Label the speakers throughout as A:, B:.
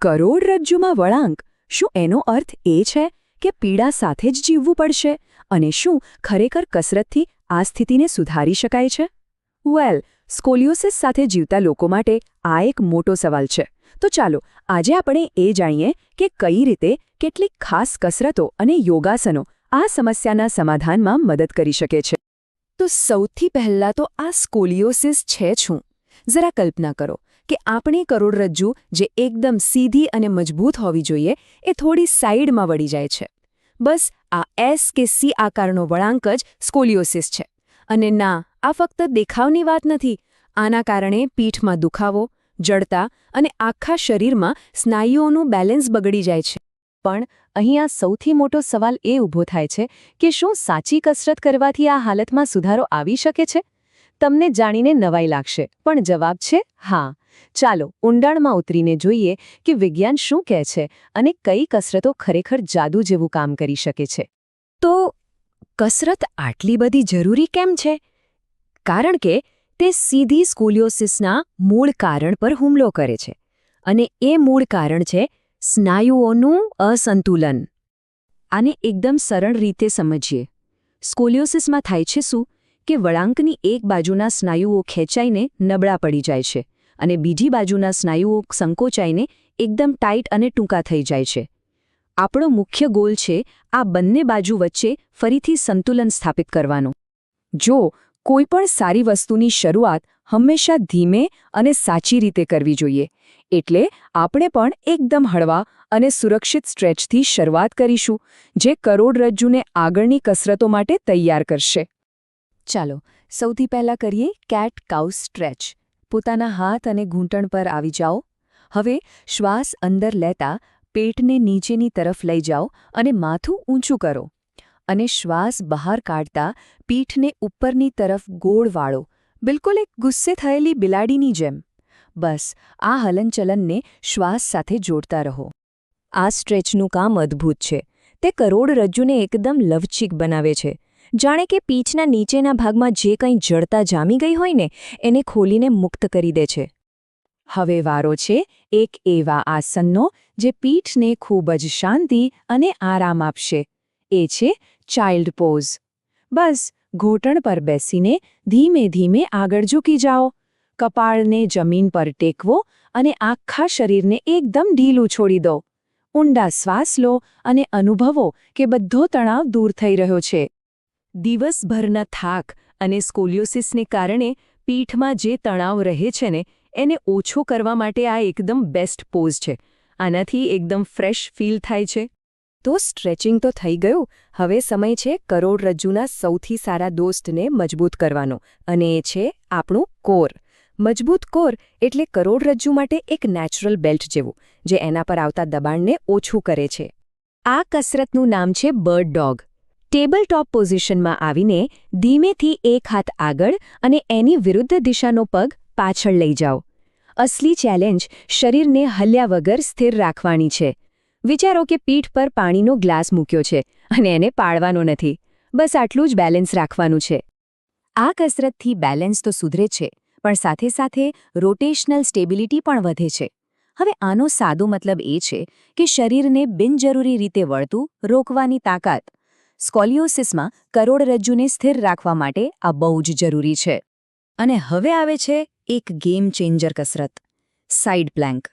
A: કરોડરજ્જુમાં વળાંક. શું એનો અર્થ એ છે કે પીડા સાથે જ જીવવું પડશે? અને શું ખરેખર કસરતથી આ સ્થિતિને સુધારી શકાય છે? વેલ સ્કોલિયોસિસ સાથે જીવતા લોકો માટે આ એક મોટો સવાલ છે. તો ચાલો, આજે આપણે એ જાણીએ કે કઈ રીતે કેટલીક ખાસ કસરતો અને યોગાસનો આ સમસ્યાના સમાધાનમાં મદદ કરી શકે છે. તો સૌથી પહેલાં તો આ સ્કોલિયોસિસ છે શું? જરા કલ્પના કરો. કે આપણી કરોડરજ્જુ જે એકદમ સીધી અને મજબૂત હોવી જોઈએ, એ થોડી સાઈડમાં વળી જાય છે. બસ, આ એસ કે સી આકારનો વળાંક જ સ્કોલિયોસિસ છે. અને ના, આ ફક્ત દેખાવની વાત નથી. આના કારણે પીઠમાં દુખાવો, જડતા અને આખા શરીરમાં સ્નાયુઓનું બેલેન્સ બગડી જાય છે. પણ અહીંયા સૌથી મોટો સવાલ એ ઊભો થાય છે કે શું સાચી કસરત કરવાથી આ હાલતમાં સુધારો આવી શકે છે? તમને જાણીને નવાઈ લાગશે, પણ જવાબ છે હા. ચાલો ઊંડાણમાં ઉતરીને જોઈએ કે વિજ્ઞાન શું કહે છે અને કઈ કસરતો ખરેખર જાદુ જેવું કામ કરી શકે છે. તો કસરત આટલી બધી જરૂરી કેમ છે? કારણ કે તે સીધી સ્કુલિયોસિસના મૂળ કારણ પર હુમલો કરે છે અને એ મૂળ કારણ છે સ્નાયુઓનું અસંતુલન. આને એકદમ સરળ રીતે સમજીએ. સ્કોલિયોસિસમાં થાય છે શું? કે વળાંકની એક બાજુના સ્નાયુઓ ખેંચાઈને નબળા પડી જાય છે. અને બીજી બાજુના સ્નાયુઓ સંકોચાઈને એકદમ ટાઈટ અને ટૂંકા થઈ જાય છે. આપણો મુખ્ય ગોલ છે આ બંને બાજુ વચ્ચે ફરીથી સંતુલન સ્થાપિત કરવાનું. જો કોઈપણ સારી વસ્તુની શરૂઆત હંમેશા ધીમે અને સાચી રીતે કરવી જોઈએ, એટલે આપણે પણ એકદમ હળવા અને સુરક્ષિત સ્ટ્રેચથી શરૂઆત કરીશું, જે કરોડરજ્જુને આગળની કસરતો માટે તૈયાર કરશે. ચાલો, સૌથી પહેલાં કરીએ કેટ કાઉ સ્ટ્રેચ. પોતાના હાથ અને ઘૂંટણ પર આવી જાઓ. હવે શ્વાસ અંદર લેતા પેટને નીચેની તરફ લઈ જાઓ અને માથું ઊંચું કરો અને શ્વાસ બહાર કાઢતા પીઠને ઉપરની તરફ ગોળ વાળો, બિલકુલ એક ગુસ્સે થયેલી બિલાડીની જેમ. બસ, આ હલનચલનને શ્વાસ સાથે જોડતા રહો. આ સ્ટ્રેચનું કામ અદ્ભુત છે. તે કરોડરજ્જુને એકદમ લવચીક બનાવે છે. જાણે કે પીચના નીચેના ભાગમાં જે કંઈ જડતા જામી ગઈ હોય ને, એને ખોલીને મુક્ત કરી દે છે. હવે વારો છે એક એવા આસનનો, જે પીઠને ખૂબ જ શાંતિ અને આરામ આપશે. એ છે ચાઇલ્ડ પોઝ. બસ, ઘૂંટણ પર બેસીને ધીમે ધીમે આગળ ઝૂકી જાઓ. કપાળને જમીન પર ટેકવો અને આખા શરીરને એકદમ ઢીલું છોડી દો. ઊંડા શ્વાસ લો અને અનુભવો કે બધો તણાવ દૂર થઈ રહ્યો છે. દિવસભરના થાક અને સ્કોલિયોસિસને કારણે પીઠમાં જે તણાવ રહે છે ને, એને ઓછો કરવા માટે આ એકદમ બેસ્ટ પોઝ છે. આનાથી એકદમ ફ્રેશ ફીલ થાય છે. તો સ્ટ્રેચિંગ તો થઈ ગયું. હવે સમય છે કરોડરજ્જુના સૌથી સારા દોસ્તને મજબૂત કરવાનો. અને એ છે આપણું કોર. મજબૂત કોર એટલે કરોડરજ્જુ માટે એક નેચરલ બેલ્ટ જેવું, જે એના પર આવતા દબાણને ઓછું કરે છે. આ કસરતનું નામ છે બર્ડ ડોગ. ટેબલ ટોપ પોઝિશનમાં આવીને ધીમેથી એક હાથ આગળ અને એની વિરુદ્ધ દિશાનો પગ પાછળ લઈ જાઓ. અસલી ચેલેન્જ શરીરને હલ્યા વગર સ્થિર રાખવાની છે. વિચારો કે પીઠ પર પાણીનો ગ્લાસ મૂક્યો છે અને એને પાડવાનો નથી. બસ આટલું જ બેલેન્સ રાખવાનું છે. આ કસરતથી બેલેન્સ તો સુધરે છે, પણ સાથે સાથે રોટેશનલ સ્ટેબિલિટી પણ વધે છે. હવે આનો સાદો મતલબ એ છે કે શરીરને બિનજરૂરી રીતે વળતું રોકવાની તાકાત સ્કોલિયોસિસમાં કરોડરજ્જુને સ્થિર રાખવા માટે આ બહુ જ જરૂરી છે. અને હવે આવે છે એક ગેમ ચેન્જર કસરત, સાઇડ પ્લેન્ક.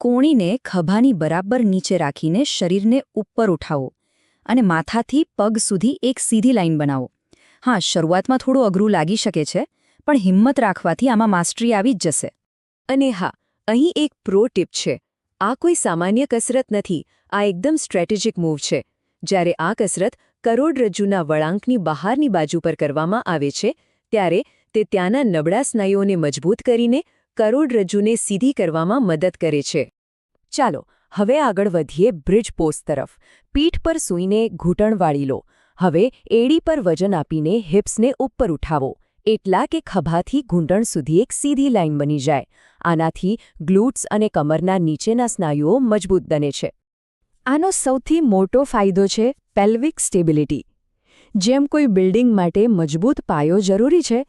A: કોણીને ખભાની બરાબર નીચે રાખીને શરીરને ઉપર ઉઠાવો અને માથાથી પગ સુધી એક સીધી લાઈન બનાવો. હા, શરૂઆતમાં થોડું અઘરું લાગી શકે છે, પણ હિંમત રાખવાથી આમાં માસ્ટરી આવી જ જશે. અને હા, અહીં એક પ્રો ટીપ છે. આ કોઈ સામાન્ય કસરત નથી, આ એકદમ સ્ટ્રેટેજિક મૂવ છે. જ્યારે આ કસરત કરોડરજ્જુના વળાંકની બહારની બાજુ પર કરવામાં આવે છે, ત્યારે તે ત્યાંના નબળા સ્નાયુઓને મજબૂત કરીને કરોડરજ્જુને સીધી કરવામાં મદદ કરે છે. ચાલો, હવે આગળ વધીએ બ્રિજ પોસ્ટ તરફ. પીઠ પર સૂઈને ઘૂંટણ વાળી લો. હવે એડી પર વજન આપીને હિપ્સને ઉપર ઉઠાવો. એટલા કે ખભાથી ઘૂંટણ સુધી એક સીધી લાઇન બની જાય. આનાથી ગ્લૂટ્સ અને કમરના નીચેના સ્નાયુઓ મજબૂત બને છે. આનો સૌથી મોટો ફાયદો છે પેલ્વિક સ્ટેબિલિટી જેમ કોઈ બિલ્ડિંગ માટે મજબૂત પાયો જરૂરી છે,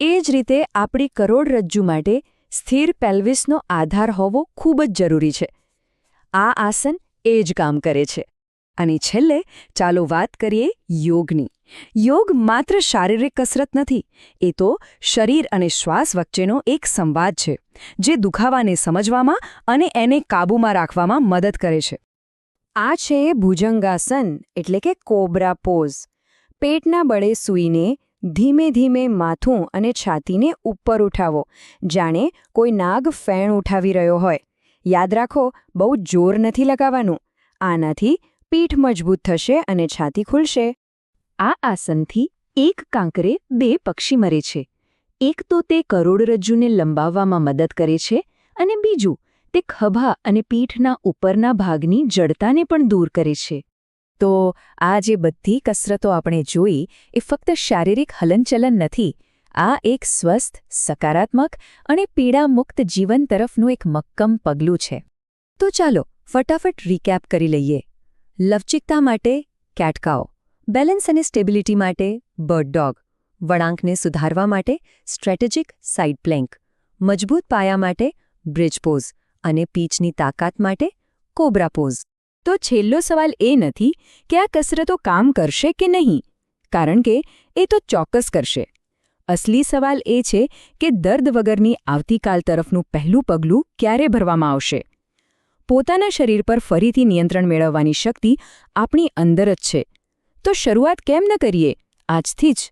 A: એ જ રીતે આપણી કરોડરજ્જુ માટે સ્થિર પેલ્વિસનો આધાર હોવો ખૂબ જ જરૂરી છે. આ આસન એ જ કામ કરે છે. અને છેલ્લે ચાલો વાત કરીએ યોગની. યોગ માત્ર શારીરિક કસરત નથી, એ તો શરીર અને શ્વાસ વચ્ચેનો એક સંવાદ છે, જે દુખાવાને સમજવામાં અને એને કાબૂમાં રાખવામાં મદદ કરે છે. આ છે ભુજંગાસન, એટલે કે કોબરા પોઝ. પેટના બળે સૂઈને ધીમે ધીમે માથું અને છાતીને ઉપર ઉઠાવો, જાણે કોઈ નાગ ફેણ ઉઠાવી રહ્યો હોય. યાદ રાખો, બહુ જોર નથી લગાવવાનું. આનાથી પીઠ મજબૂત થશે અને છાતી ખુલશે. આ આસનથી એક કાંકરે બે પક્ષી મરે છે. એક તો તે કરોડરજ્જુને લંબાવવામાં મદદ કરે છે અને બીજું તે ખભા અને પીઠના ઉપરના ભાગની જડતાને પણ દૂર કરે છે. તો આ જે બધી કસરતો આપણે જોઈ એ ફક્ત શારીરિક હલનચલન નથી, આ એક સ્વસ્થ, સકારાત્મક અને પીડામુક્ત જીવન તરફનું એક મક્કમ પગલું છે. તો ચાલો ફટાફટ રીકેપ કરી લઈએ. લવચિકતા માટે કેટકાઓ બેલેન્સ અને સ્ટેબિલિટી માટે બર્ડ ડોગ વળાંકને સુધારવા માટે સ્ટ્રેટેજિક સાઇડ પ્લેન્ક મજબૂત પાયા માટે બ્રિજ પોઝ અને પીચની તાકાત માટે કોબ્રા પોઝ. તો છેલ્લો સવાલ એ નથી કે આ કસરતો કામ કરશે કે નહીં, કારણ કે એ તો ચોક્કસ કરશે. અસલી સવાલ એ છે કે દર્દ વગરની આવતીકાલ તરફનું પહેલું પગલું ક્યારે ભરવામાં આવશે? પોતાના શરીર પર ફરીથી નિયંત્રણ મેળવવાની શક્તિ આપણી અંદર જ છે. તો શરૂઆત કેમ ન કરીએ? આજથી જ.